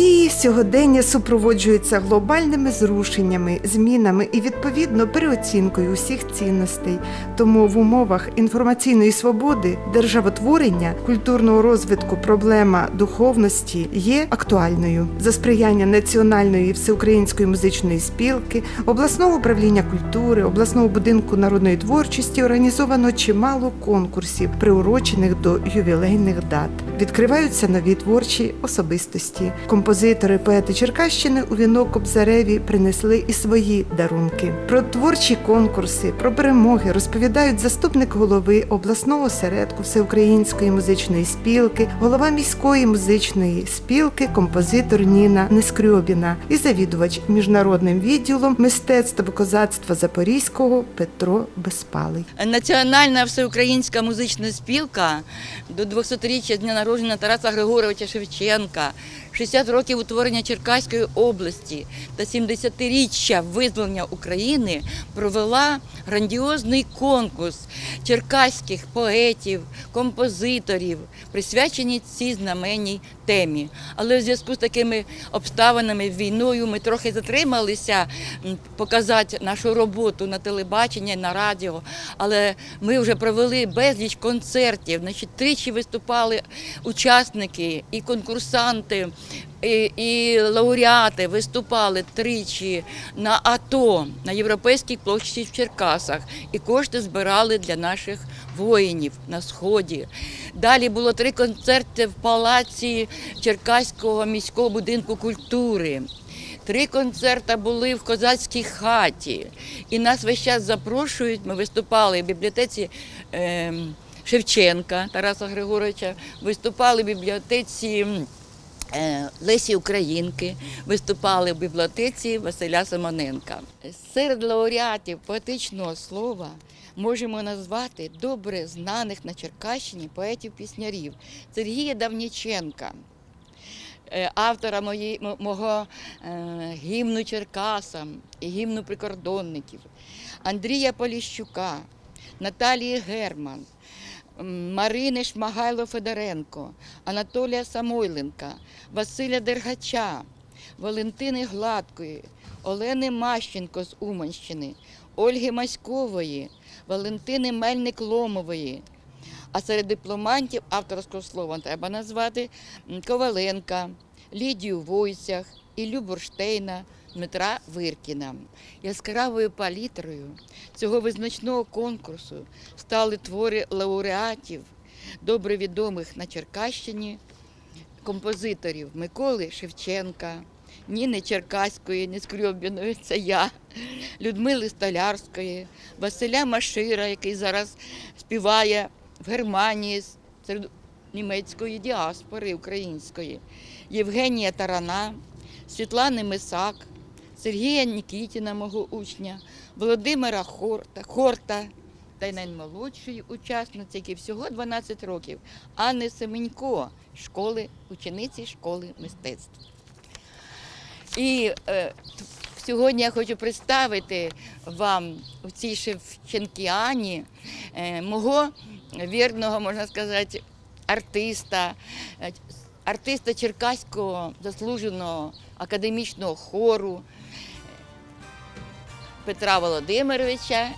Події сьогодення супроводжуються глобальними зрушеннями, змінами і відповідно переоцінкою усіх цінностей. Тому в умовах інформаційної свободи, державотворення, культурного розвитку проблема духовності є актуальною. За сприяння національної всеукраїнської музичної спілки, обласного управління культури, обласного будинку народної творчості організовано чимало конкурсів, приурочених до ювілейних дат. Відкриваються нові творчі особистості. Композитори, поети Черкащини у вінок Кобзареві принесли і свої дарунки. Про творчі конкурси, про перемоги розповідають заступник голови обласного осередку Всеукраїнської музичної спілки, голова міської музичної спілки, композитор Ніна Нескрьобіна і завідувач міжнародним відділом мистецтва козацтва Запорізького Петро Безпалий. Національна всеукраїнська музична спілка до 200-річчя дня народження Тараса Григоровича Шевченка, 60 років утворення Черкаської області та 70-річчя визволення України провела грандіозний конкурс черкаських поетів, композиторів, присвячені цій знаменній темі. Але в зв'язку з такими обставинами війною ми трохи затрималися показати нашу роботу на телебаченні, на радіо. Але ми вже провели безліч концертів. Значить, тричі виступали учасники і конкурсанти. І, і лауреати виступали тричі на АТО на європейській площі в Черкасах, і кошти збирали для наших воїнів на сході. Далі було три концерти в палаці Черкаського міського будинку культури. Три концерти були в козацькій хаті, і нас весь час запрошують. Ми виступали в бібліотеці. Е, Шевченка Тараса Григоровича, виступали в бібліотеці Лесі Українки, виступали в бібліотеці Василя Симоненка. Серед лауреатів поетичного слова можемо назвати добре знаних на Черкащині поетів-піснярів Сергія Давніченка, е, автора мої, мого е, гімну Черкасам і гімну прикордонників, Андрія Поліщука, Наталії Герман, Марини Шмагайло Федоренко, Анатолія Самойленка, Василя Дергача, Валентини Гладкої, Олени Мащенко з Уманщини, Ольги Маськової, Валентини Мельник-Ломової. А серед дипломантів авторського слова треба назвати Коваленка, Лідію Войцях, Іллю Бурштейна, Дмитра Виркіна. Яскравою палітрою цього визначного конкурсу стали твори лауреатів, добре відомих на Черкащині композиторів Миколи Шевченка, Ніни Черкаської, Нескрьобіної, це я, Людмили Столярської, Василя Машира, який зараз співає в Германії серед німецької діаспори української, Євгенія Тарана, Світлани Мисак, Сергія Нікітіна, мого учня, Володимира Хорта, Хорта та й наймолодшої учасниці, якій всього 12 років, Анни Семенько, школи, учениці школи мистецтв. І е, сьогодні я хочу представити вам у цій Шевченкіані е, мого вірного, можна сказати, артиста, е, артиста Черкаського заслуженого академічного хору Петра Володимировича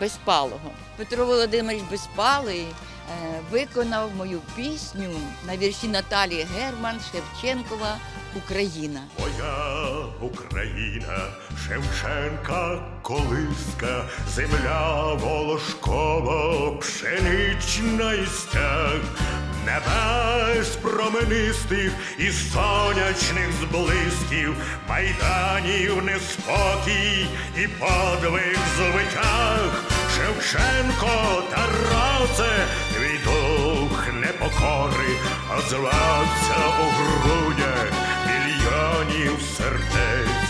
Безпалого. Петро Володимирович Безпалий е, виконав мою пісню на вірші Наталії Герман Шевченкова Україна. Моя Україна, Шевченка, колиска, земля волошкова, пшенична і стяг, небес променистих і сонячних зблисків, майданів неспокій і подвиг звитяг. Шевченко, Тарасе, твій дух непокори, озвався у грудях мільйонів сердець,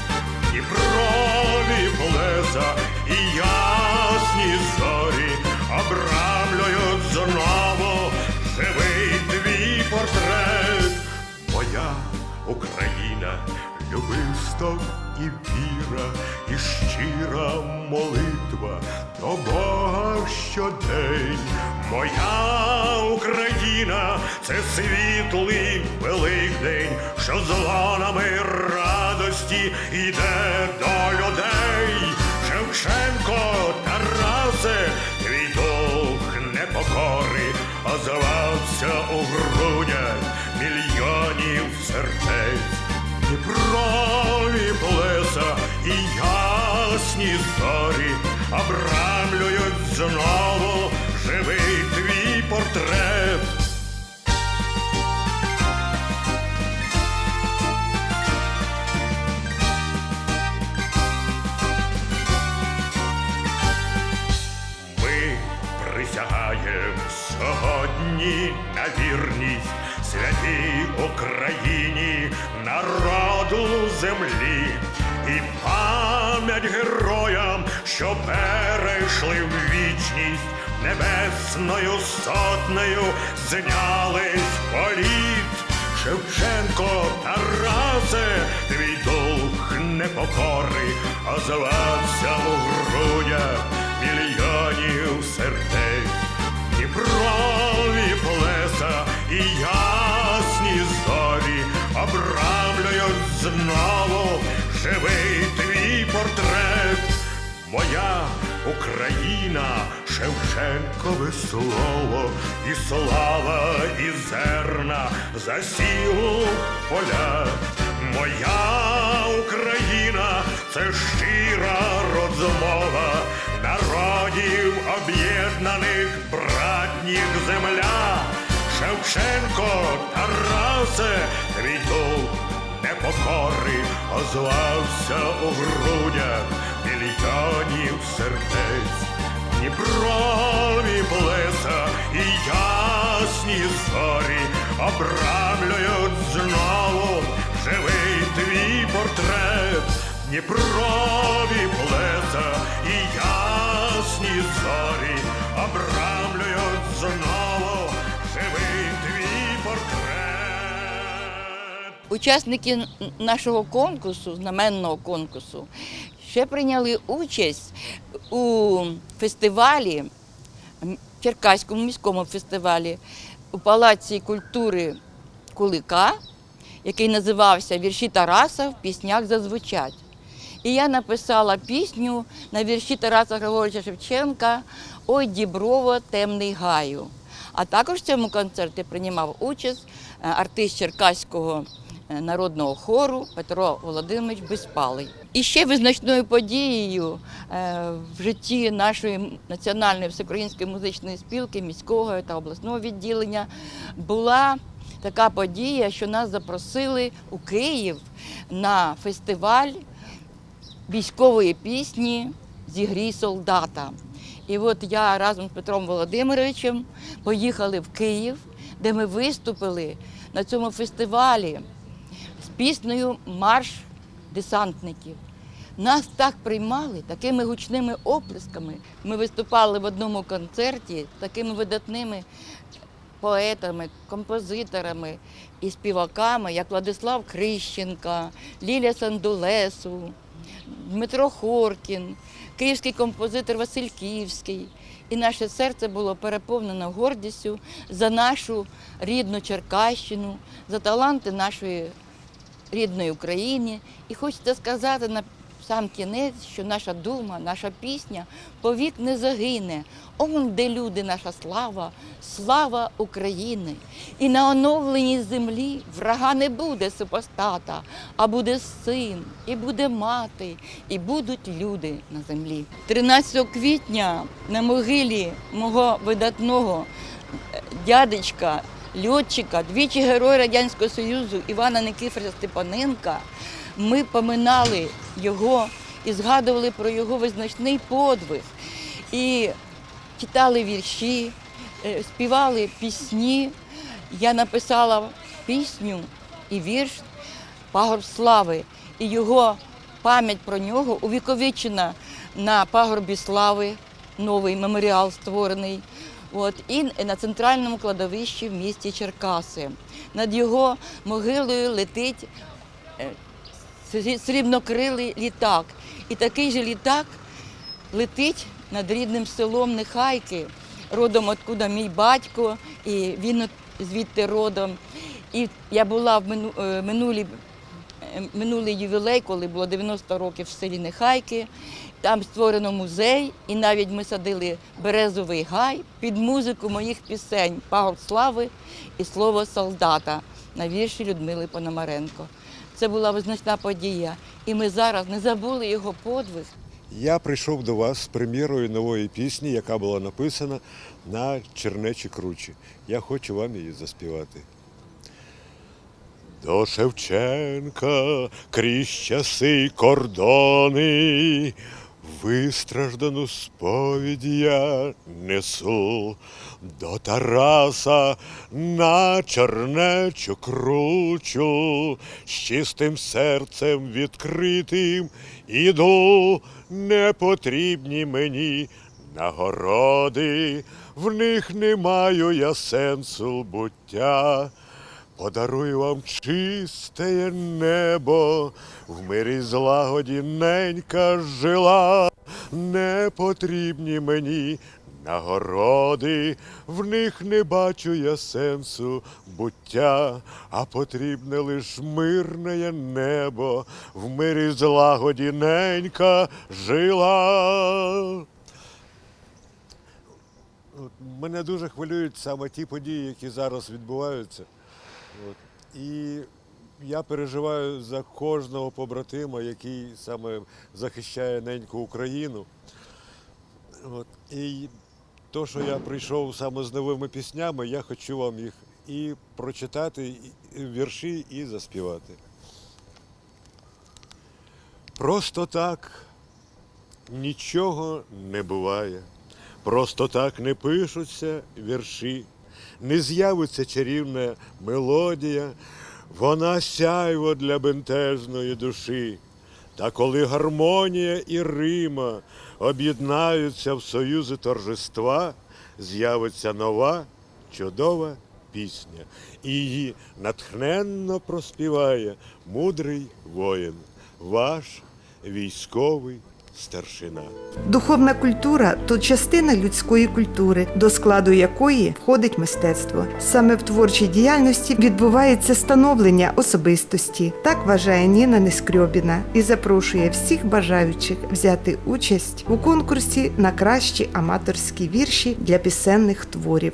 і брові плеза, і ясні зорі обрамлюють знову портрет. Моя Україна, любов вистав і віра, і щира молитва до Бога щодень. Моя Україна це світлий великдень, що з ланами радості йде до людей. Шевченко, Тарасе, твій дух непокори, озвався у грудях мільйонів сердець. Дніпрові плеса і ясні зорі обрамлюють знову живий твій портрет. Ми присягаємо сьогодні на вірність святій Україні, народу землі і пам'ять героям, що перейшли в вічність небесною сотнею, знялись політ. Шевченко, Тарасе, твій дух непокори озвався у грудях мільйонів сердець. Дніпрові живий твій портрет. Моя Україна, Шевченкове слово, і слава, і зерна засіло в полях. Моя Україна це щира розмова народів об'єднаних братніх земля. Шевченко, Тарасе, твій дух непокори озвався у грудях мільйонів сердець. Дніпрові плеса і ясні зорі обрамлюють знову живий твій портрет. Дніпрові плеса і ясні зорі обрамлюють знову живий Учасники нашого конкурсу, знаменного конкурсу, ще прийняли участь у фестивалі, Черкаському міському фестивалі у Палаці культури Кулика, який називався Вірші Тараса в піснях зазвучать. І я написала пісню на вірші Тараса Григоровича Шевченка Ой, Діброво, темний гаю. А також в цьому концерті приймав участь е, артист Черкаського народного хору Петро Володимирович Безпалий. І ще визначною подією е, в житті нашої національної всеукраїнської музичної спілки міського та обласного відділення була така подія, що нас запросили у Київ на фестиваль військової пісні Зігрій солдата. І от я разом з Петром Володимировичем поїхали в Київ, де ми виступили на цьому фестивалі піснею Марш десантників. Нас так приймали такими гучними оплесками. Ми виступали в одному концерті з такими видатними поетами, композиторами і співаками, як Владислав Крищенка, Лілія Сандулесу, Дмитро Хоркін, київський композитор Васильківський. І наше серце було переповнено гордістю за нашу рідну Черкащину, за таланти нашої рідної України. І хочеться сказати на сам кінець, що наша дума, наша пісня повік не загине. Он, де люди, наша слава, слава України. І на оновленій землі врага не буде супостата, а буде син, і буде мати, і будуть люди на землі. 13 квітня на могилі мого видатного е, дядечка, льотчика, двічі герой Радянського Союзу Івана Никифоровича Степаненка, ми поминали його і згадували про його визначний подвиг. І читали вірші, е, співали пісні. Я написала пісню і вірш Пагорб слави. І його пам'ять про нього увіковічена на пагорбі слави, новий меморіал створений. От, і на центральному кладовищі в місті Черкаси. Над його могилою летить е, срібнокрилий літак. І такий же літак летить над рідним селом Нехайки, родом откуда мій батько, і він звідти родом. І я була в е, минулі, минулий ювілей, коли було 90 років в селі Нехайки. Там створено музей, і навіть ми садили березовий гай під музику моїх пісень Пагорб слави і слово солдата на вірші Людмили Пономаренко. Це була визначна подія. І ми зараз не забули його подвиг. Я прийшов до вас з прем'єрою нової пісні, яка була написана на Чернечі Кручі. Я хочу вам її заспівати. До Шевченка крізь часи й кордони, вистраждану сповідь я несу до Тараса на чернечу кручу, з чистим серцем відкритим іду, не потрібні мені нагороди, в них не маю я сенсу буття. Подарую вам чисте небо, в мирі злагоді ненька жила, не потрібні мені нагороди, в них не бачу я сенсу буття, а потрібне лиш мирне небо, в мирі злагоді ненька жила. Мене дуже хвилюють саме ті події, які зараз відбуваються. От. І я переживаю за кожного побратима, який саме захищає неньку Україну. От. І то, що я прийшов саме з новими піснями, я хочу вам їх і прочитати, і вірші, і заспівати. Просто так нічого не буває. Просто так не пишуться вірші, не з'явиться чарівна мелодія, вона сяйво для бентежної душі. Та коли гармонія і Рима об'єднаються в союзи торжества, з'явиться нова чудова пісня, і її натхненно проспіває мудрий воїн, ваш військовий старшина. Духовна культура то частина людської культури, до складу якої входить мистецтво. Саме в творчій діяльності відбувається становлення особистості. Так вважає Ніна Нескрьобіна і запрошує всіх бажаючих взяти участь у конкурсі на кращі аматорські вірші для пісенних творів.